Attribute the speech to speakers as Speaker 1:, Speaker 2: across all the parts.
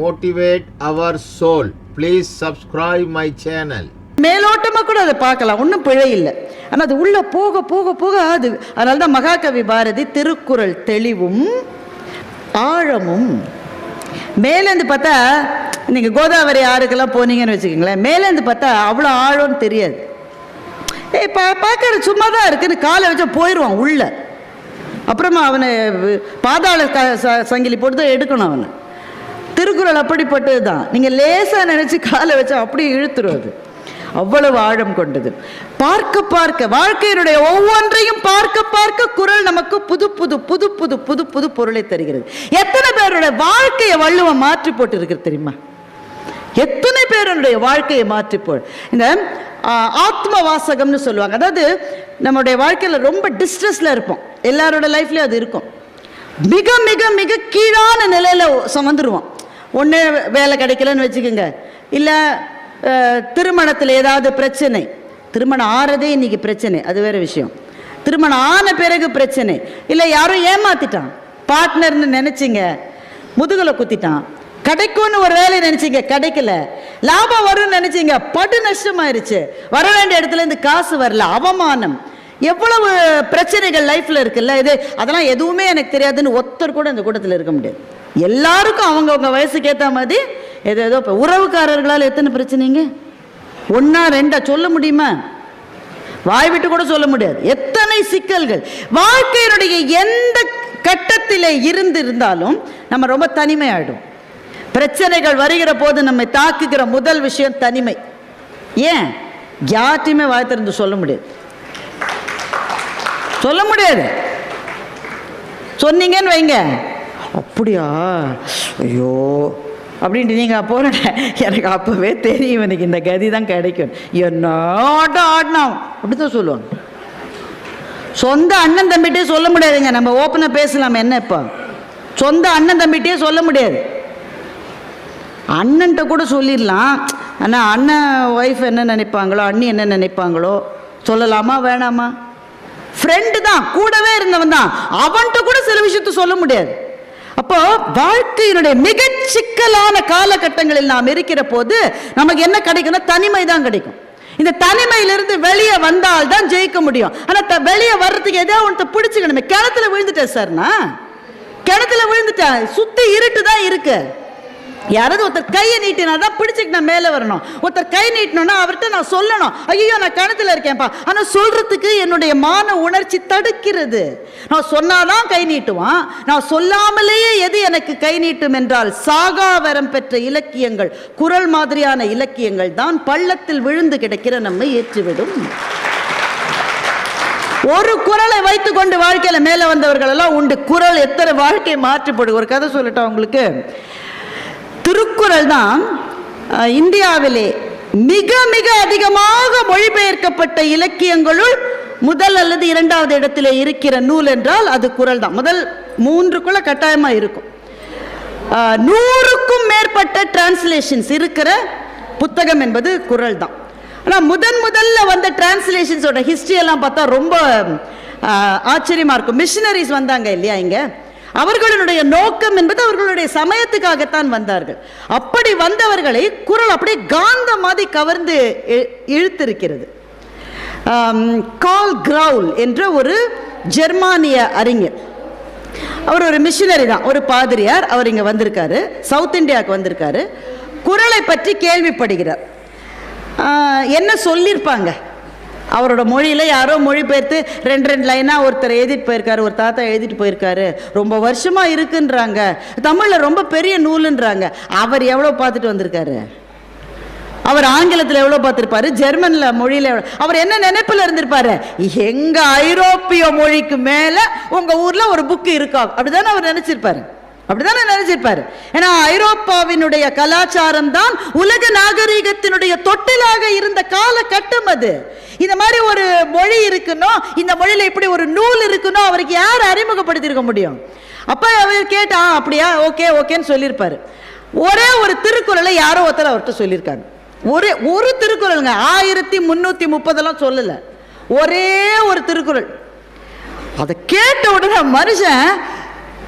Speaker 1: Motivate our soul please subscribe my channel
Speaker 2: மேலோட்டமாக கூட அதை பார்க்கலாம். ஒன்றும் பிழை இல்லை. ஆனால் அது உள்ளே போக போக போக அது. அதனால தான் மகாகவி பாரதி திருக்குறள் தெளிவும் ஆழமும். மேலேருந்து பார்த்தா நீங்கள் கோதாவரி ஆறுக்கெல்லாம் போனீங்கன்னு வச்சுக்கோங்களேன். மேலேருந்து பார்த்தா அவ்வளோ ஆழம்னு தெரியாது. ஏ பா பார்க்கறது சும்மா தான் இருக்குன்னு காலை வச்சா போயிடுவான் உள்ள. அப்புறமா அவனை பாதாள க ச- சங்கிலி போட்டு தான் எடுக்கணும் அவனை. திருக்குறள் அப்படிப்பட்டது தான் நீங்கள் லேசாக நினச்சி காலை வச்சா அப்படியே இழுத்துரும் அது. அவ்வளவு ஆழம் கொண்டது. பார்க்க பார்க்க வாழ்க்கையினுடைய ஒவ்வொன்றையும் பார்க்க பார்க்க குறள் நமக்கு புது புது புது புது புது புது பொருளை தருகிறது. எத்தனை பேருடைய வாழ்க்கையை வள்ளுவம் மாற்றி போட்டு இருக்கிறது தெரியுமா? எத்தனை பேருடைய வாழ்க்கையை மாற்றி போ இந்த ஆத்ம வாசகம்னு சொல்லுவாங்க. அதாவது நம்முடைய வாழ்க்கையில் ரொம்ப டிஸ்ட்ரெஸ்ல இருப்போம். எல்லாரோட லைஃப்லயும் அது இருக்கும். மிக மிக மிக கீழான நிலையில சுமந்துருவோம். ஒன்று வேலை கிடைக்கலன்னு வச்சுக்கோங்க. இல்லை திருமணத்தில் ஏதாவது பிரச்சனை. திருமணம் ஆறதே இன்னைக்கு பிரச்சனை அது வேற விஷயம். திருமணம் ஆன பிறகு பிரச்சனை. இல்லை யாரும் ஏமாத்திட்டான். பார்ட்னர்னு நினைச்சிங்க. முதுகலை குத்திட்டான். கிடைக்கும்னு ஒரு வேலையை நினச்சிங்க கிடைக்கல. லாபம் வரும்னு நினச்சிங்க படு நஷ்டமாயிருச்சு. வர வேண்டிய இடத்துல இருந்து காசு வரல அவமானம். எவ்வளவு பிரச்சனைகள் லைஃப்ல இருக்குல்ல இது அதெல்லாம் எதுவுமே எனக்கு தெரியாதுன்னு ஒருத்தர் கூட இந்த கூட்டத்தில் இருக்க முடியாது. எல்லாருக்கும் அவங்கவுங்க வயசுக்கு ஏற்ற மாதிரி ஏதோ ஏதோ இப்போ உறவுக்காரர்களால் எத்தனை பிரச்சனைங்க? ஒன்றா ரெண்டா சொல்ல முடியுமா? வாய் விட்டு கூட சொல்ல முடியாது. எத்தனை சிக்கல்கள்? வாழ்க்கையினுடைய எந்த கட்டத்திலே இருந்து இருந்தாலும் நம்ம ரொம்ப தனிமையாயிடும் பிரச்சனைகள் வருகிற போது நம்மை தாக்குகிற முதல் விஷயம் தனிமை. ஏன்? யார்ட்டையுமே வாய் திறந்து சொல்ல முடியாது. சொல்ல முடியாது. சொன்னீங்கன்னு வைங்க. அப்படியா? ஐயோ. அப்படின்ட்டு நீங்கள் போகிறேன் எனக்கு அப்போவே தெரியும் எனக்கு இந்த கதி தான் கிடைக்கும். என்ன ஆட்டம் ஆடினோம். அப்படி தான் சொல்லுவாங்க. சொந்த அண்ணன் தம்பிகிட்டே சொல்ல முடியாதுங்க. நம்ம ஓப்பனாக பேசலாம் என்ன இப்போ? சொந்த அண்ணன் தம்பிகிட்டே சொல்ல முடியாது. அண்ணன்ட்ட கூட சொல்லிடலாம். ஆனால் அண்ணன் ஒய்ஃப் என்ன நினைப்பாங்களோ அண்ணி என்ன நினைப்பாங்களோ சொல்லலாமா வேணாமா? ஃப்ரெண்டு தான். கூடவே இருந்தவன் தான். அவன்கிட்ட கூட சில விஷயத்த சொல்ல முடியாது. அப்போ வாழ்க்கையினுடைய மிக சிக்கலான காலகட்டங்களில் நாம் இருக்கிற போது நமக்கு என்ன கிடைக்கும்னா தனிமை தான் கிடைக்கும். இந்த தனிமையிலிருந்து வெளியே வந்தால் தான் ஜெயிக்க முடியும். ஆனால் த- வெளியே வர்றதுக்கு ஏதோ ஒன்று பிடிச்சிக்கணுமே. கிணத்துல விழுந்துட்டேன் சார்னா கிணத்துல விழுந்துட்டேன். சுத்தி இருட்டு தான் இருக்கு. யாராவது ஒருத்தர் கையை நீட்டினா தான் பிடிச்சிட்டு நான் மேலே வரணும். ஒருத்தர் கை நீட்டணும்னா அவர்கிட்ட நான் சொல்லணும். ஐயோ நான் கணத்தில் இருக்கேன்ப்பா. ஆனால் சொல்றதுக்கு என்னுடைய மான உணர்ச்சி தடுக்கிறது. நான் சொன்னாதான் கை நீட்டுவான். நான் சொல்லாமலேயே எது எனக்கு கை நீட்டும் என்றால் சாகாவரம் பெற்ற இலக்கியங்கள் குரல் மாதிரியான இலக்கியங்கள் தான் பள்ளத்தில் விழுந்து கிடக்கிற நம்மை ஏற்றிவிடும். ஒரு குரலை வைத்துக்கொண்டு வாழ்க்கையில் மேலே வந்தவர்கள் எல்லாம் உண்டு. குரல் எத்தனை வாழ்க்கையை மாற்றிப்படும். ஒரு கதை சொல்லட்டா உங்களுக்கு? திருக்குறள் தான் இந்தியாவிலே மிக மிக அதிகமாக மொழிபெயர்க்கப்பட்ட இலக்கியங்களுள் முதல் அல்லது இரண்டாவது இடத்திலே இருக்கிற நூல் என்றால் அது குரல் தான் முதல் மூன்றுக்குள்ள கட்டாயமா இருக்கும். நூறுக்கும் மேற்பட்ட டிரான்ஸ்லேஷன்ஸ் இருக்கிற புத்தகம் என்பது குரல் தான் ஆனால் முதன் முதல்ல வந்த டிரான்ஸ்லேஷன்ஸோட ஹிஸ்ட்ரி எல்லாம் பார்த்தா ரொம்ப ஆச்சரியமாக ஆச்சரியமா இருக்கும். மிஷினரிஸ் வந்தாங்க இல்லையா இங்கே? அவர்களுடைய நோக்கம் என்பது அவர்களுடைய சமயத்துக்காகத்தான் வந்தார்கள். அப்படி வந்தவர்களை குறள் அப்படியே காந்த மாதிரி கவர்ந்து இழுத்திருக்கிறது. கால் கிரவுல் என்ற ஒரு ஜெர்மானிய அறிஞர். அவர் ஒரு மிஷினரி தான் ஒரு பாதிரியார் அவர் இங்கே வந்திருக்காரு சவுத் இந்தியாவுக்கு வந்திருக்காரு. குரலை பற்றி கேள்விப்படுகிறார். என்ன சொல்லியிருப்பாங்க? அவரோட மொழியில் யாரோ மொழிபெயர்த்து ரெண்டு ரெண்டு லைனாக ஒருத்தர் எழுதிட்டு போயிருக்காரு ஒரு தாத்தா எழுதிட்டு போயிருக்காரு. ரொம்ப வருஷமாக இருக்குன்றாங்க. தமிழில் ரொம்ப பெரிய நூலுன்றாங்க. அவர் எவ்வளோ பார்த்துட்டு வந்திருக்காரு? அவர் ஆங்கிலத்தில் எவ்வளோ பார்த்துருப்பாரு? ஜெர்மனில் மொழியில் எவ்வளோ அவர் என்ன நினைப்பில் இருந்திருப்பாரு? எங்கள் ஐரோப்பிய மொழிக்கு மேலே உங்கள் ஊரில் ஒரு புக்கு இருக்கா? அப்படிதானே அவர் நினச்சிருப்பாரு. அப்படிதானே நினைச்சிருப்பாரு. ஏன்னா ஐரோப்பாவினுடைய கலாச்சாரம் தான் உலக நாகரீகத்தினுடைய தொட்டிலாக இருந்த காலகட்டம் அது. இந்த மாதிரி ஒரு மொழி இருக்குன்னோ இந்த மொழியில இப்படி ஒரு நூல் இருக்குன்னோ அவருக்கு யார் அறிமுகப்படுத்தியிருக்க முடியும்? அப்ப அவர் கேட்டா அப்படியா? ஓகே ஓகேன்னு சொல்லியிருப்பாரு ஒரே ஒரு திருக்குறளை யாரோ ஒருத்தர் அவர்கிட்ட சொல்லியிருக்காங்க ஒரே ஒரு திருக்குறளுங்க ஆயிரத்தி முன்னூத்தி முப்பதெல்லாம் சொல்லல. ஒரே ஒரு திருக்குறள். அதை கேட்ட உடனே மனுஷன்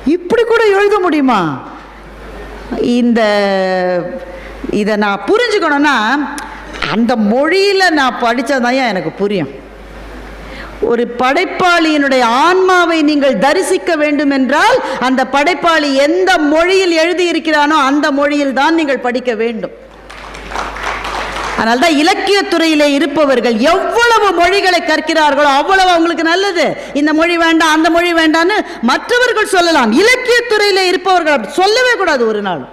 Speaker 2: இப்படி கூட எழுத முடியுமா? இந்த இதை நான் புரிஞ்சுக்கணும்னா அந்த மொழியில் நான் படித்ததான் எனக்கு புரியும்? ஒரு படைப்பாளியினுடைய ஆன்மாவை நீங்கள் தரிசிக்க வேண்டும் என்றால் அந்த படைப்பாளி எந்த மொழியில் எழுதியிருக்கிறானோ அந்த மொழியில் தான் நீங்கள் படிக்க வேண்டும். அதனால்தான் இலக்கியத்துறையிலே இருப்பவர்கள் எவ்வளவு மொழிகளை கற்கிறார்களோ அவ்வளவு அவங்களுக்கு நல்லது. இந்த மொழி வேண்டாம் அந்த மொழி வேண்டான்னு மற்றவர்கள் சொல்லலாம். இலக்கியத்துறையிலே இருப்பவர்கள் அப்படி சொல்லவே கூடாது ஒரு நாள்.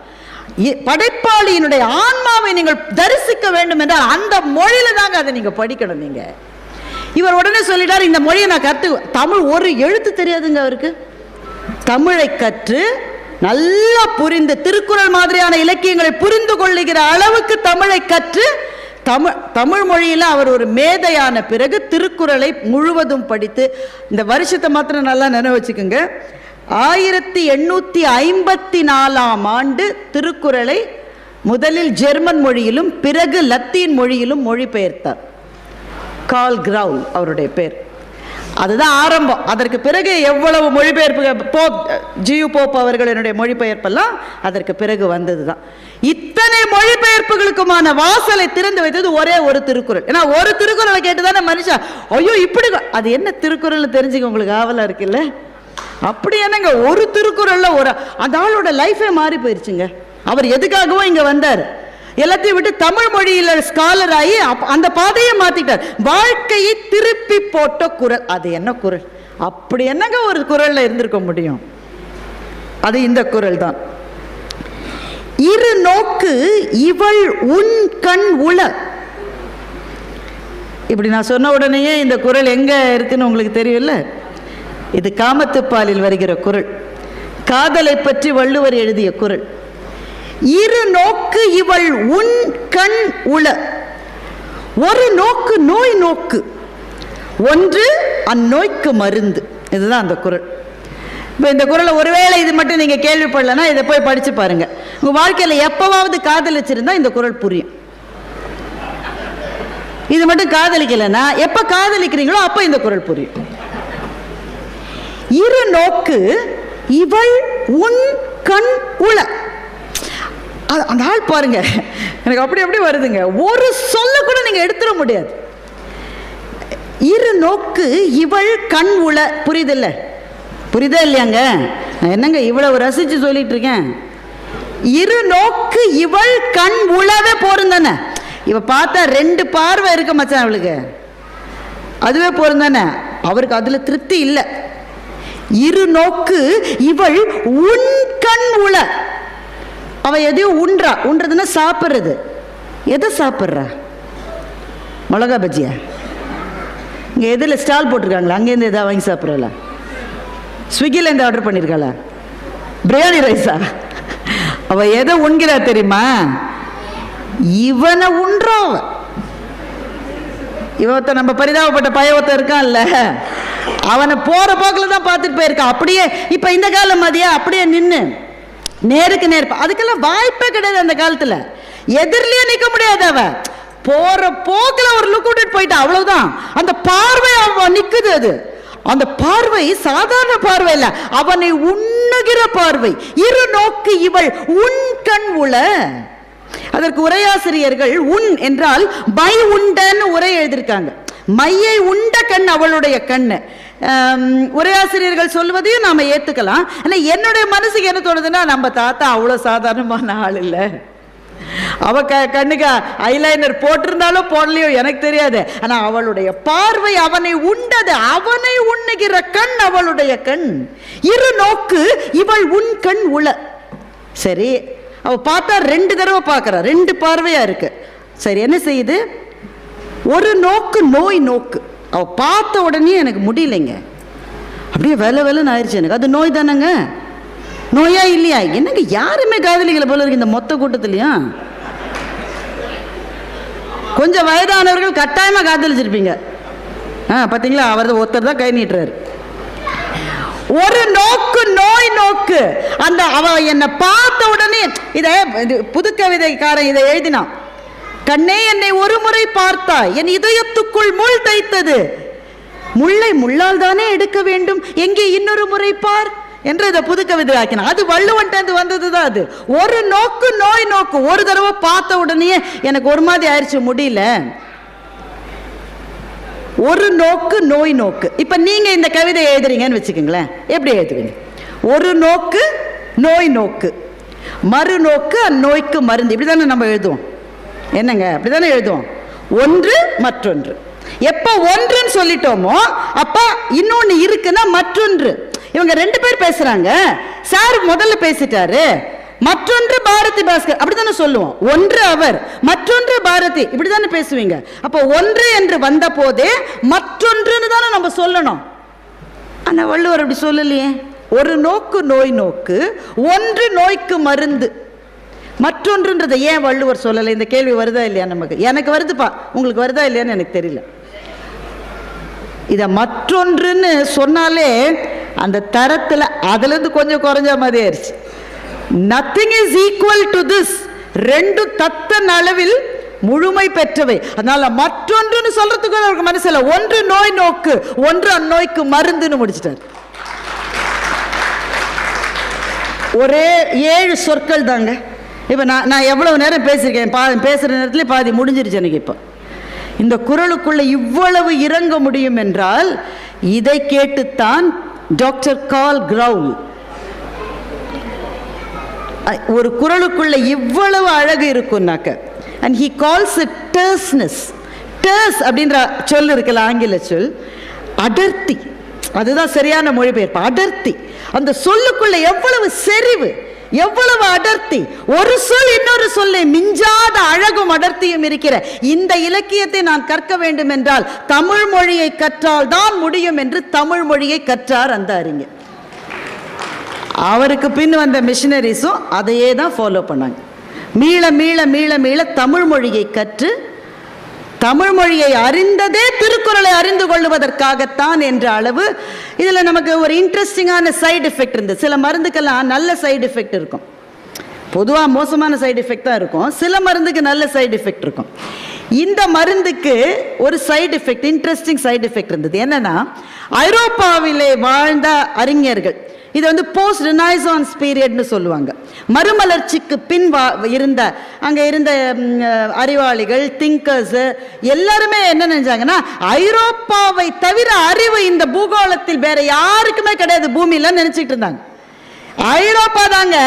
Speaker 2: இ- படைப்பாளியினுடைய ஆன்மாவை நீங்கள் தரிசிக்க வேண்டும் என்றால் அந்த மொழியில தாங்க அதை நீங்க படிக்கணும் நீங்க. இவர் உடனே சொல்லிட்டார் இந்த மொழியை நான் கற்று தமிழ் ஒரு எழுத்து தெரியாதுங்க அவருக்கு. தமிழை கற்று நல்லா புரிந்து திருக்குறள் மாதிரியான இலக்கியங்களை புரிந்து கொள்ளுகிற அளவுக்கு தமிழை கற்று தமிழ் தமிழ் மொழியில் அவர் ஒரு மேதையான பிறகு திருக்குறளை முழுவதும் படித்து இந்த வருஷத்தை மாத்திரம் நல்லா நினைவு வச்சுக்கோங்க. ஆயிரத்தி எண்ணூற்றி ஐம்பத்தி நாலாம் ஆண்டு திருக்குறளை முதலில் ஜெர்மன் மொழியிலும் பிறகு லத்தீன் மொழியிலும் மொழிபெயர்த்தார். கால் கிரவுல் அவருடைய பேர். அதுதான் ஆரம்பம். அதற்கு பிறகு எவ்வளவு மொழிபெயர்ப்பு போப் ஜியு போப் அவர்களினுடைய மொழிபெயர்ப்பெல்லாம் அதற்கு பிறகு வந்தது தான் இத்தனை மொழிபெயர்ப்புகளுக்குமான வாசலை திறந்து வைத்தது ஒரே ஒரு திருக்குறள். ஏன்னா ஒரு திருக்குறளை கேட்டு தானே மனுஷன் ஐயோ இப்படி அது என்ன திருக்குறள்னு தெரிஞ்சுக்க உங்களுக்கு ஆவலா இருக்குல்ல? அப்படி என்னங்க ஒரு திருக்குறள்ல ஒரு அந்த ஆளோட லைஃபே மாறி போயிருச்சுங்க. அவர் எதுக்காகவும் இங்க வந்தார். எல்லாத்தையும் விட்டு தமிழ் மொழியில ஸ்காலர் ஆகி அந்த பாதையை மாத்திட்டார். வாழ்க்கையை திருப்பி போட்ட குரல். அது என்ன குரல்? அப்படி என்னங்க ஒரு குரல்ல இருந்திருக்க முடியும்? அது இந்த குரல் தான். இரு நோக்கு இவள் உன் கண் உள. இப்படி நான் சொன்ன உடனேயே இந்த குரல் எங்க இருக்குன்னு உங்களுக்கு தெரியும்ல? இது காமத்துப்பாலில் வருகிற குரல். காதலை பற்றி வள்ளுவர் எழுதிய குரல். இரு நோக்கு இவள் உன் கண் உள. ஒரு நோக்கு நோய் நோக்கு. ஒன்று அந்நோய்க்கு மருந்து. இதுதான் அந்த குரல். இப்போ இந்த குரலை ஒருவேளை இது மட்டும் நீங்கள் கேள்விப்படலைன்னா இதை போய் படிச்சு பாருங்க. உங்கள் வாழ்க்கையில் எப்பவாவது காதலிச்சிருந்தா இந்த குரல் புரியும். இது மட்டும் காதலிக்கலைன்னா எப்போ காதலிக்கிறீங்களோ அப்போ இந்த குரல் புரியும். இரு நோக்கு இவள் உன் கண் உள. அந்த ஆள் பாருங்க. எனக்கு அப்படி அப்படி வருதுங்க. ஒரு சொல்ல கூட நீங்க எடுத்துட முடியாது. இரு நோக்கு இவள் கண் உள. புரியுதில்லை புரியுதா இல்லையாங்க? நான் என்னங்க இவ்வளவு ரசிச்சு சொல்லிட்டு இருக்கேன் இரு நோக்கு இவள் கண் உளவே போரும் தானே? இவ பார்த்தா ரெண்டு பார்வை இருக்க மச்சான் அவளுக்கு. அதுவே போரும் தானே? அவருக்கு அதுல திருப்தி இல்லை. இரு நோக்கு இவள் உன் கண் உள அவ எதையும் உண்றா உண்றதுன்னா சாப்பிட்றது. எதை சாப்பிட்றா? மிளகா பஜ்ஜியா? இங்கே எதில் ஸ்டால் போட்டிருக்காங்களா? அங்கேருந்து எதாவது வாங்கி ஸ்விக்கியில் ஸ்விக்கிலேருந்து ஆர்டர் பண்ணியிருக்காளா பிரியாணி ரைஸா அவ எதை உண்கிறா தெரியுமா? இவனை உண்றோம் இவத்த நம்ம பரிதாபப்பட்ட பயவத்த இருக்கான்ல. அவனை போற போக்கில் தான் பார்த்துட்டு போயிருக்கான் அப்படியே இப்போ இந்த காலம் மாதிரியா? அப்படியே நின்று நேருக்கு நேர் அதுக்கெல்லாம் வாய்ப்பே கிடையாது அந்த காலத்துல. எதிரிலேயே நிக்க முடியாது அவ. போற போக்கில் ஒரு லுக் விட்டுட்டு போயிட்டா. அவ்வளவுதான். அந்த பார்வை அவன் நிக்குது அது. அந்த பார்வை சாதாரண பார்வை இல்ல அவனை உண்ணுகிற பார்வை. இரு நோக்கு இவள் உன் கண் உள. அதற்கு உரையாசிரியர்கள் உன் என்றால் பை உண்டன்னு உரை எழுதியிருக்காங்க. மையை உண்ட கண் அவளுடைய கண்ணு. உரையாசிரியர்கள் சொல்வதையும் நாம ஏத்துக்கலாம். ஆனா என்னுடைய மனசுக்கு என்ன தோணுதுன்னா நம்ம தாத்தா அவ்வளவு சாதாரணமான ஆள் இல்லை. அவ க கண்ணுக்கு ஐலைனர் போட்டிருந்தாலும் போடலையோ எனக்கு தெரியாது. ஆனால் அவளுடைய பார்வை அவனை உண்டது. அவனை உண்ணுகிற கண் அவளுடைய கண். இரு நோக்கு இவள் உன் கண் உள. சரி அவ பார்த்தா ரெண்டு தடவை பார்க்குறா. ரெண்டு பார்வையா இருக்கு. சரி என்ன செய்யுது? ஒரு நோக்கு நோய் நோக்கு. அவ பார்த்த உடனே எனக்கு முடியலைங்க. அப்படியே வேலை வேலைன்னு ஆயிடுச்சு எனக்கு. அது நோய் தானேங்க? நோயா இல்லையா? என்னங்க யாருமே காதலிகளை போல இருக்கு இந்த மொத்த கூட்டத்துலயும்? கொஞ்சம் வயதானவர்கள் கட்டாயமா காதலிச்சிருப்பீங்க. ஆ பாத்தீங்களா? அவர் ஒருத்தர் தான் கை நீட்டுறாரு. ஒரு நோக்கு நோய் நோக்கு. அந்த அவ என்னை பார்த்த உடனே இதை இது புது கவிதைக்காரன் இதை எழுதினான். கண்ணே என்னை ஒரு முறை பார்த்தாய். என் இதயத்துக்குள் முள் தைத்தது. முள்ளை முள்ளால் தானே எடுக்க வேண்டும். எங்கே இன்னொரு முறை பார். என்று இதை புது கவிதை ஆக்கினான். அது வள்ளுவன்ட்டு வந்தது தான் அது. ஒரு நோக்கு நோய் நோக்கு. ஒரு தடவை பார்த்த உடனே எனக்கு ஒரு மாதிரி ஆயிடுச்சு முடியல. ஒரு நோக்கு நோய் நோக்கு. இப்ப நீங்க இந்த கவிதை எழுதுறீங்கன்னு வச்சுக்கோங்களேன். எப்படி எழுதுவீங்க? ஒரு நோக்கு நோய் நோக்கு. மறுநோக்கு அந்நோய்க்கு மருந்து. இப்படிதானே நம்ம எழுதுவோம். என்னங்க? அப்படிதானே எழுதுவோம். ஒன்று மற்றொன்று. எப்போ ஒன்றுன்னு சொல்லிட்டோமோ அப்ப இன்னொன்னு இருக்குன்னா மற்றொன்று. இவங்க ரெண்டு பேர் பேசுறாங்க. சார் முதல்ல பேசிட்டாரு. மற்றொன்று பாரதி பாஸ்கர். அப்படித்தானே சொல்லுவோம். ஒன்று அவர் மற்றொன்று பாரதி. இப்படித்தானே பேசுவீங்க. அப்போ ஒன்று என்று வந்த போதே மற்றொன்றுன்னு தானே நம்ம சொல்லணும். ஆனா வள்ளுவர் அப்படி சொல்லலையே. ஒரு நோக்கு நோய் நோக்கு ஒன்று நோய்க்கு மருந்து. மற்றொன்றுன்றதை ஏன் வள்ளுவர் சொல்லலை? இந்த கேள்வி வருதா இல்லையா நமக்கு? எனக்கு வருதுப்பா. உங்களுக்கு வருதா இல்லையான்னு எனக்கு தெரியல. இதை மற்றொன்றுன்னு சொன்னாலே அந்த தரத்தில் அதுலேருந்து கொஞ்சம் குறைஞ்ச மாதிரி ஆயிடுச்சு nothing is equal to this ரெண்டு தத்தன் அளவில் முழுமை பெற்றவை. அதனால மற்றொன்றுன்னு சொல்றதுக்கு அவருக்கு மனசில் ஒன்று நோய் நோக்கு ஒன்று அந்நோய்க்கு மருந்துன்னு முடிச்சிட்டார். ஒரே ஏழு சொற்கள் தாங்க. இப்போ நான் நான் எவ்வளவு நேரம் பேசியிருக்கேன்? பா பேசுகிற நேரத்தில் பாதி முடிஞ்சிருச்சு எனக்கு இப்போ. இந்த குரலுக்குள்ளே இவ்வளவு இறங்க முடியும் என்றால் இதை கேட்டுத்தான் டாக்டர் கால் கிரவுல் ஒரு குரலுக்குள்ள இவ்வளவு அழகு இருக்கும்னாக்க. And he calls it terseness terse அப்படின்ற சொல் இருக்குல்ல ஆங்கில சொல். அடர்த்தி. அதுதான் சரியான மொழிபெயர்ப்பு. அடர்த்தி. அந்த சொல்லுக்குள்ள எவ்வளவு செறிவு. எவ்வளவு அடர்த்தி? ஒரு சொல் இன்னொரு சொல்லை மிஞ்சாத அழகும் அடர்த்தியும் இருக்கிற இந்த இலக்கியத்தை நான் கற்க வேண்டும் என்றால் தமிழ் மொழியை கற்றால் தான் முடியும் என்று தமிழ் மொழியை கற்றார் அந்த அறிஞர். அவருக்கு பின் வந்த மிஷினரிஸும் அதையே தான் ஃபாலோ பண்ணாங்க. மீள மீள மீள மீள தமிழ் மொழியை கற்று தமிழ் மொழியை அறிந்ததே திருக்குறளை அறிந்து கொள்வதற்காகத்தான் என்ற அளவு இதில் நமக்கு ஒரு இன்ட்ரெஸ்டிங்கான சைடு எஃபெக்ட் இருந்தது சில மருந்துக்கெல்லாம் நல்ல சைடு எஃபெக்ட் இருக்கும். பொதுவாக மோசமான சைடு எஃபெக்ட் தான் இருக்கும். சில மருந்துக்கு நல்ல சைடு எஃபெக்ட் இருக்கும். இந்த மருந்துக்கு ஒரு side effect interesting side effect இருந்தது. என்னன்னா ஐரோப்பாவிலே வாழ்ந்த அறிஞர்கள் இது வந்து போஸ்ட் ரினைசான்ஸ் பீரியட்னு சொல்லுவாங்க. மறுமலர்ச்சிக்கு பின் வா இருந்த அங்கே இருந்த அறிவாளிகள் திங்கர்ஸ் எல்லாருமே என்ன நினைச்சாங்கன்னா ஐரோப்பாவை தவிர அறிவு இந்த பூகோளத்தில் வேற யாருக்குமே கிடையாது பூமியில நினைச்சிட்டு இருந்தாங்க. ஐரோப்பா தாங்க.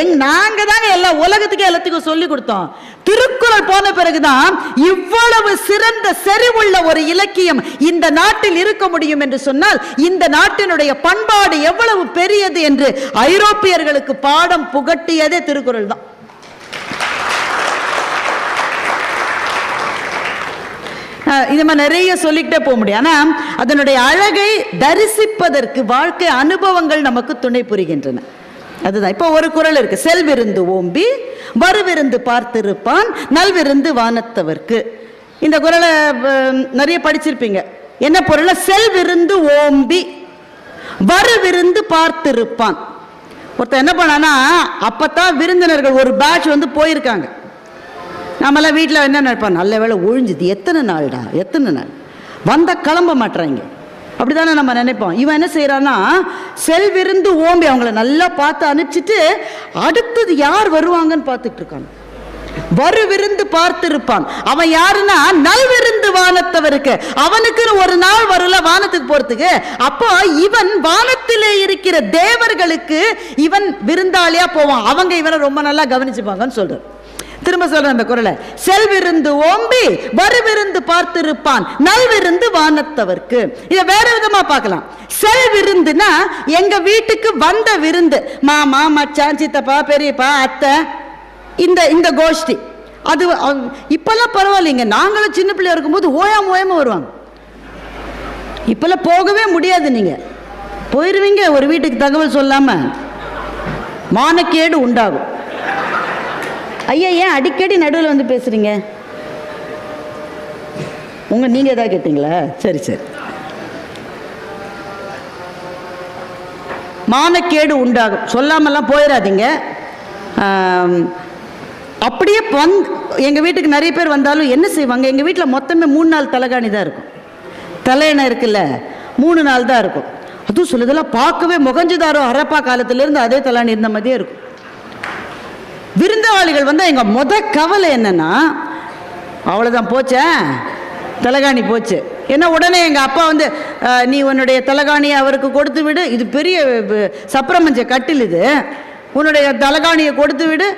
Speaker 2: எங் நாங்க தாங்க எல்லா உலகத்துக்கு எல்லாத்துக்கும் சொல்லி கொடுத்தோம். திருக்குறள் போன பிறகுதான் இவ்வளவு சிறந்த செறிவுள்ள ஒரு இலக்கியம் இந்த நாட்டில் இருக்க முடியும் என்று சொன்னால் இந்த நாட்டினுடைய பண்பாடு எவ்வளவு பெரியது என்று ஐரோப்பியர்களுக்கு பாடம் புகட்டியதே திருக்குறள் தான். இது மாதிரி நிறைய சொல்லிக்கிட்டே போக முடியும். ஆனால் அதனுடைய அழகை தரிசிப்பதற்கு வாழ்க்கை அனுபவங்கள் நமக்கு துணை புரிகின்றன. அதுதான். இப்போ ஒரு குறள் இருக்கு. செல்விருந்து ஓம்பி வருவிருந்து பார்த்திருப்பான் நல்விருந்து வானத்தவர்க்கு. இந்த குறளை நிறைய படிச்சிருப்பீங்க. என்ன பொருள் செல்விருந்து ஓம்பி வருவிருந்து பார்த்திருப்பான். ஒருத்தன் என்ன பண்ணானா அப்பத்தான் விருந்தினர்கள் ஒரு பேட்ச் வந்து போயிருக்காங்க. நம்மளாம் வீட்டில் என்ன நினைப்போம் நல்ல வேலை ஒழிஞ்சுது. எத்தனை நாள்டா? எத்தனை நாள்? வந்த கிளம்ப மாட்றாய்ங்க அப்படி தானே நம்ம நினைப்போம். இவன் என்ன செய்கிறான்னா செல்விருந்து ஓம்பி அவங்கள நல்லா பார்த்து அனுப்பிச்சிட்டு அடுத்தது யார் வருவாங்கன்னு பார்த்துட்டு இருக்கான். வரு விருந்து பார்த்திருப்பான். அவன் யாருன்னா நல்விருந்து வானத்தவருக்கு அவனுக்குன்னு ஒரு நாள் வரல வானத்துக்கு போறதுக்கு. அப்போ இவன் வானத்திலே இருக்கிற தேவர்களுக்கு இவன் விருந்தாளியா போவான். அவங்க இவனை ரொம்ப நல்லா கவனிச்சுப்பாங்கன்னு சொல்றான் திரும்ப சொல்றேன் அந்த குரலை. செல்விருந்து ஓம்பி வருவிருந்து பார்த்திருப்பான். நல்விருந்து வானத்தவர்க்கு. இதை வேற விதமா பார்க்கலாம். செல்விருந்துனா எங்க வீட்டுக்கு வந்த விருந்து. மாமா மச்சான் சித்தப்பா பெரியப்பா அத்தை இந்த இந்த கோஷ்டி. அது இப்பெல்லாம் பரவாயில்லைங்க. நாங்களும் சின்ன பிள்ளையா இருக்கும்போது ஓயாம ஓயாம வருவாங்க. இப்பெல்லாம் போகவே முடியாது நீங்க. போயிருவீங்க ஒரு வீட்டுக்கு தகவல் சொல்லாம. மானக்கேடு உண்டாகும். ஐயா ஏன் அடிக்கடி நடுவில் வந்து பேசுறீங்க? உங்க நீங்க ஏதாவது கேட்டீங்களா? சரி சரி. மானக்கேடு உண்டாகும். சொல்லாமலாம் போயிடாதீங்க அப்படியே வந் எங்கள் வீட்டுக்கு நிறைய பேர் வந்தாலும் என்ன செய்வாங்க? எங்கள் வீட்டில் மொத்தமே மூணு நாள் தலைகாணி தான் இருக்கும். தலையணை இருக்குல்ல மூணு நாள் தான் இருக்கும். அதுவும் சொல்லுதெல்லாம் பார்க்கவே முகஞ்சுதாரோ ஹரப்பா காலத்திலேருந்து அதே தலாணி இருந்த மாதிரியே இருக்கும். விருந்தாளிகள் வந்து எங்கள் முத கவலை என்னன்னா அவ்வளோதான் போச்சே. தலகாணி போச்சு. ஏன்னா உடனே எங்கள் அப்பா வந்து நீ உன்னுடைய தலகாணியை அவருக்கு கொடுத்து விடு. இது பெரிய சப்ரமஞ்ச கட்டில் இது. உன்னுடைய தலகாணியை கொடுத்து விடு.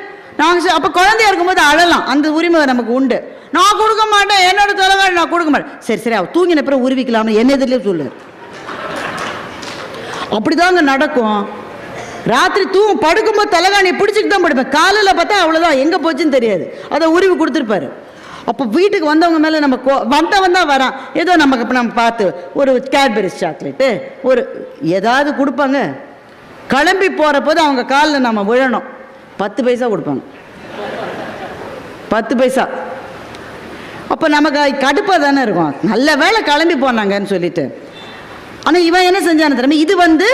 Speaker 2: நாங்கள் அப்போ குழந்தையா இருக்கும்போது அழலாம். அந்த உரிமை நமக்கு உண்டு. நான் கொடுக்க மாட்டேன். என்னோட தலைகாணி நான் கொடுக்க மாட்டேன். சரி சரி அவ தூங்கின பிறகு உருவிக்கலாம்னு என்ன எதிரிலே சொல்லுவார் அப்படிதாங்க நடக்கும். ராத்திரி தூங்கும் படுக்கும்போது தலைகாணியை பிடிச்சிட்டு தான் படுப்பேன். காலையில் பார்த்தா அவ்வளோதான் எங்கே போச்சுன்னு தெரியாது. அதை உருவி கொடுத்துருப்பாரு. அப்போ வீட்டுக்கு வந்தவங்க மேலே நம்ம கோ வந்தவன் தான் வரான். ஏதோ நமக்கு இப்போ நம்ம பார்த்து ஒரு கேட்பரிஸ் சாக்லேட்டு ஒரு ஏதாவது கொடுப்பாங்க. கிளம்பி போகிற போது அவங்க காலில் நம்ம விழணும். பத்து பைசா கொடுப்பாங்க. பத்து பைசா. அப்போ நமக்கு கடுப்பாக தானே இருக்கும். நல்ல வேளை கிளம்பி போனாங்கன்னு சொல்லிட்டு. ஆனால் இவன் என்ன செஞ்சான தெரியுமா? இது வந்து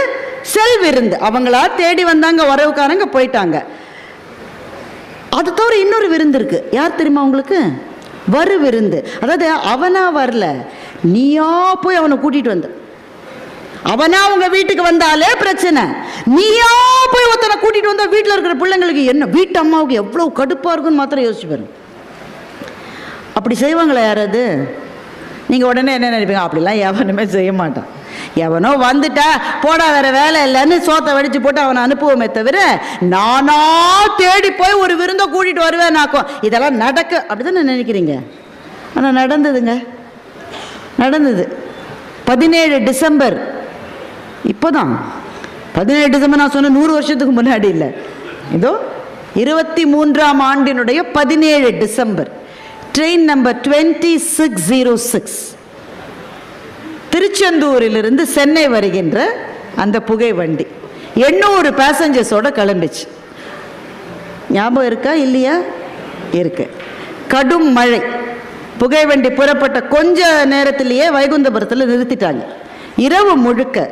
Speaker 2: செல் விருந்து அவங்களா தேடி வந்தாங்க உறவுக்காரங்க போயிட்டாங்க. அது தவிர இன்னொரு விருந்து இருக்கு. யார் தெரியுமா உங்களுக்கு? வரு விருந்து அதாவது அவனா வரல. நீயா போய் அவனை கூட்டிட்டு வந்த. அவனா உங்க வீட்டுக்கு வந்தாலே பிரச்சனை. நீயா போய் ஒருத்தனை கூட்டிட்டு வந்தா வீட்டில் இருக்கிற பிள்ளைங்களுக்கு என்ன? வீட்டு அம்மாவுக்கு எவ்வளவு கடுப்பா இருக்குன்னு மாத்திரம் யோசிச்சு அப்படி செய்வாங்களா யாராவது நீங்கள் உடனே என்ன நினைப்பீங்க? அப்படிலாம் எவனுமே செய்ய மாட்டான். எவனோ வந்துட்டா போடா வேற வேலை இல்லைன்னு சோத்தை வடிச்சு போட்டு அவனை அனுப்புவோமே தவிர நானா தேடி போய் ஒரு விருந்தை கூட்டிட்டு வருவேன் நாக்கும் இதெல்லாம் நடக்க. அப்படிதான் நினைக்கிறீங்க? ஆனால் நடந்ததுங்க. நடந்தது. பதினேழு டிசம்பர். இப்போதான். பதினேழு டிசம்பர் நான் சொன்ன நூறு வருஷத்துக்கு முன்னாடி இல்லை. இதோ இருபத்தி மூன்றாம் ஆண்டினுடைய பதினேழு December. Train number twenty six zero six. திருச்செந்தூரிலிருந்து Chennai வருகின்ற அந்த புகை வண்டி. எண்ணூறு பேசஞ்சர்ஸோட கிளம்பிச்சு. ஞாபகம் இருக்கா? இல்லையா? இருக்கு. கடும் மழை. புகை வண்டி புறப்பட்ட கொஞ்ச நேரத்திலேயே வைகுந்தபுரத்தில் நிறுத்திட்டாங்க. இரவு முழுக்க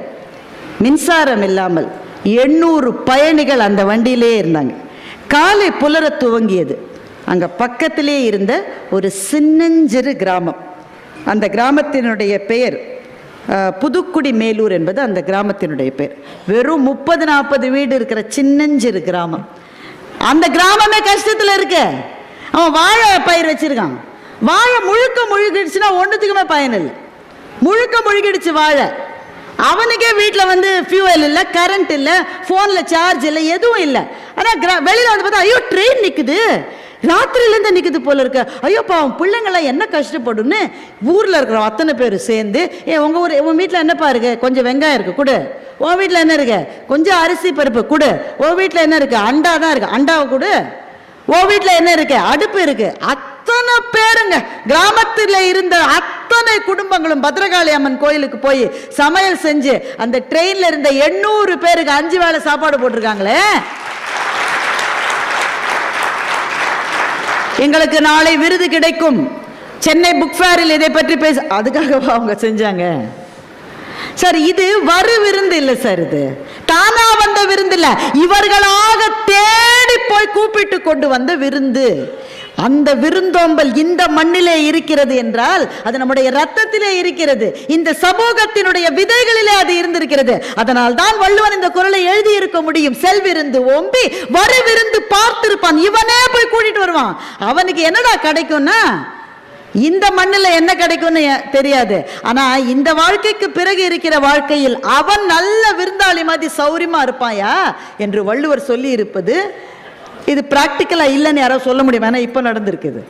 Speaker 2: மின்சாரம் இல்லாமல் எண்ணூறு பயணிகள் அந்த வண்டியிலே இருந்தாங்க. காலை புலர துவங்கியது. அங்க பக்கத்திலே இருந்த ஒரு சின்னஞ்சிறு கிராமம். அந்த கிராமத்தினுடைய பெயர் புதுக்குடி மேலூர் என்பது அந்த கிராமத்தினுடைய பெயர் வெறும் முப்பது நாற்பது வீடு இருக்கிற சின்னஞ்சிறு கிராமம். அந்த கிராமமே கஷ்டத்தில் இருக்கு. அவன் வாழை பயிர் வச்சிருக்கான். வாழை முழுக்க முழுகிடுச்சுன்னா ஒன்றுத்துக்குமே பயன் இல்லை. முழுக்க முழுகிடுச்சு வாழை. அவனுக்கே வீட்டில் வந்து ஃபியூவல் இல்லை கரண்ட் இல்லை ஃபோனில் சார்ஜ் இல்லை எதுவும் இல்லை. ஆனால் கிரா வெளியில் வந்து பார்த்தா ஐயோ ட்ரெயின் நிற்குது ராத்திரிலேருந்து நிற்குது போல இருக்கு. ஐயோ பாவம் பிள்ளைங்களாம் என்ன கஷ்டப்படும்னு ஊரில் இருக்கிற அத்தனை பேர் சேர்ந்து ஏ உங்கள் ஊர் உன் வீட்டில் என்னப்பா இருக்கு? கொஞ்சம் வெங்காயம் இருக்குது கொடு. உன் வீட்டில் என்ன இருக்கு? கொஞ்சம் அரிசி பருப்பு கொடு. உன் வீட்டில் என்ன இருக்குது அண்டா தான் இருக்குது அண்டாவை கொடு. உன் வீட்டில் என்ன இருக்கு? அடுப்பு இருக்கு. அத்தனை பேருங்க கிராமத்தில் இருந்த அத்தனை குடும்பங்களும் பத்ரகாளி அம்மன் கோயிலுக்கு போய் சமையல் செஞ்சு அந்த ட்ரெயினில் இருந்த எண்ணூறு பேருக்கு அஞ்சு வேளை சாப்பாடு போட்டிருக்காங்களே. எங்களுக்கு நாளை விருது கிடைக்கும். சென்னை புக் ஃபேரில் இதை பற்றி பேச அதுக்காகவா அவங்க செஞ்சாங்க? சார் இது வரு விருந்து இல்லை சார் இது. தானா வந்த விருந்து இல்ல இவர்களாக தேடி போய் கூப்பிட்டு கொண்டு வந்த விருந்து. அந்த விருந்தோம்பல் இந்த மண்ணிலே இருக்கிறது என்றால் அது நம்முடைய ரத்தத்திலே இருக்கிறது. இந்த சமூகத்தினுடைய விதைகளிலே அது இருந்திருக்கிறது. அதனால் தான் வள்ளுவன் இந்த குரலை எழுதி இருக்க முடியும் செல்விருந்து ஓம்பி வரு விருந்து பார்த்திருப்பான். இவனே போய் கூட்டிட்டு வருவான். அவனுக்கு என்னடா கிடைக்கும்னா இந்த மண்ணில் என்ன கிடைக்கும்னு தெரியாது. ஆனா இந்த வாழ்க்கைக்கு பிறகு இருக்கிற வாழ்க்கையில் அவன் நல்ல விருந்தாளி மாதிரி சௌரியமா இருப்பாயா? என்று வள்ளுவர் சொல்லி இருப்பது இது ப்ராக்டிக்கலாக இல்லைன்னு யாரோ சொல்ல முடியும்? ஏன்னா இப்போ நடந்திருக்குது.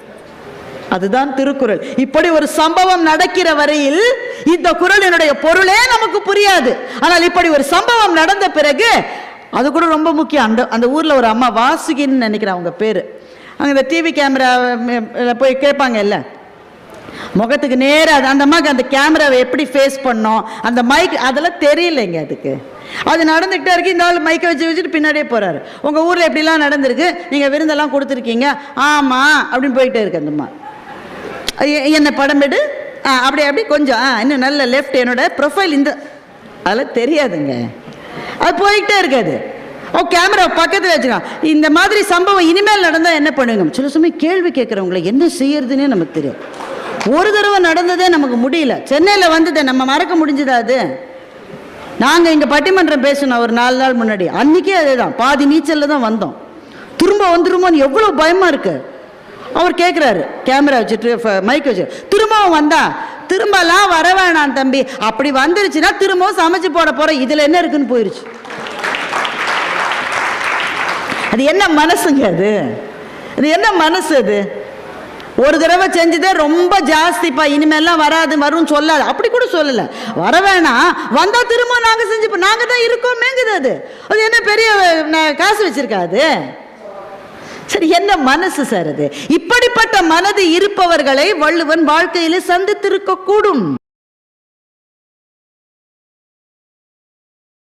Speaker 2: அதுதான் திருக்குறள். இப்படி ஒரு சம்பவம் நடக்கிற வரையில் இந்த குறளினுடைய பொருளே நமக்கு புரியாது. ஆனால் இப்படி ஒரு சம்பவம் நடந்த பிறகு அது கூட ரொம்ப முக்கியம். அந்த அந்த ஊரில் ஒரு அம்மா வாசுகின்னு நினைக்கிறேன் அவங்க பேர். அங்கே இந்த டிவி கேமரா போய் கேட்பாங்க இல்லை? முகத்துக்கு நேராக அந்த அம்மாவுக்கு அந்த கேமராவை எப்படி ஃபேஸ் பண்ணோம்? அந்த மைக் அதெல்லாம் தெரியலைங்க அதுக்கு. அது நடந்துகிட்டே இருக்கு. இந்த ஆள் மைக்கை வச்சு வச்சுட்டு பின்னாடியே போறாரு. உங்க ஊர்ல எப்படிலாம் நடந்திருக்கு? நீங்க விருந்தெல்லாம் கொடுத்துருக்கீங்க. ஆமா அப்படின்னு போயிட்டே இருக்கு அந்த அம்மா. என்ன படம் எடு? ஆ அப்படி அப்படி கொஞ்சம் ஆ இன்னும் நல்ல லெஃப்ட் என்னோட ப்ரொஃபைல் இந்த அதெல்லாம் தெரியாதுங்க. அது போயிட்டே இருக்காது ஓ கேமரா பக்கத்தில் வச்சுக்கலாம். இந்த மாதிரி சம்பவம் இனிமேல் நடந்தால் என்ன பண்ணுங்க? சில சமயம் கேள்வி கேட்குறவங்களை என்ன செய்யறதுன்னே நமக்கு தெரியும் ஒரு தடவை நடந்ததே நமக்கு முடியல. சென்னையில் வந்ததே நம்ம மறக்க முடிஞ்சதா அது? நாங்கள் இங்கே பட்டிமன்றம் பேசினோம் ஒரு நாலு நாள் முன்னாடி. அன்றைக்கே அதே தான் பாதி நீச்சலில் தான் வந்தோம். திரும்ப வந்துருமோன்னு எவ்வளோ பயமாக இருக்கு. அவர் கேட்குறாரு கேமரா வச்சுட்டு மைக் வச்சு. திரும்பவும் வந்தா திரும்பலாம் வர வேணாம் தம்பி. அப்படி வந்துருச்சுன்னா திரும்பவும் சமைச்சு போட போகிறோம் இதில் என்ன இருக்குன்னு போயிடுச்சு அது என்ன மனசுங்க அது? அது என்ன மனசு அது? ஒரு தடவை செஞ்சதே ரொம்ப ஜாஸ்திப்பா. இனிமேல்லாம் வராது வரும்னு சொல்லாது. அப்படி கூட சொல்லலை. வர வேணாம். வந்தால் திரும்ப நாங்கள் செஞ்சுப்போம் நாங்கள் தான் இருக்கோமேங்குது அது. அது என்ன பெரிய காசு வச்சிருக்காது? சரி என்ன மனசு சார் அது? இப்படிப்பட்ட மனது இருப்பவர்களை வள்ளுவன் வாழ்க்கையில் சந்தித்திருக்க கூடும்.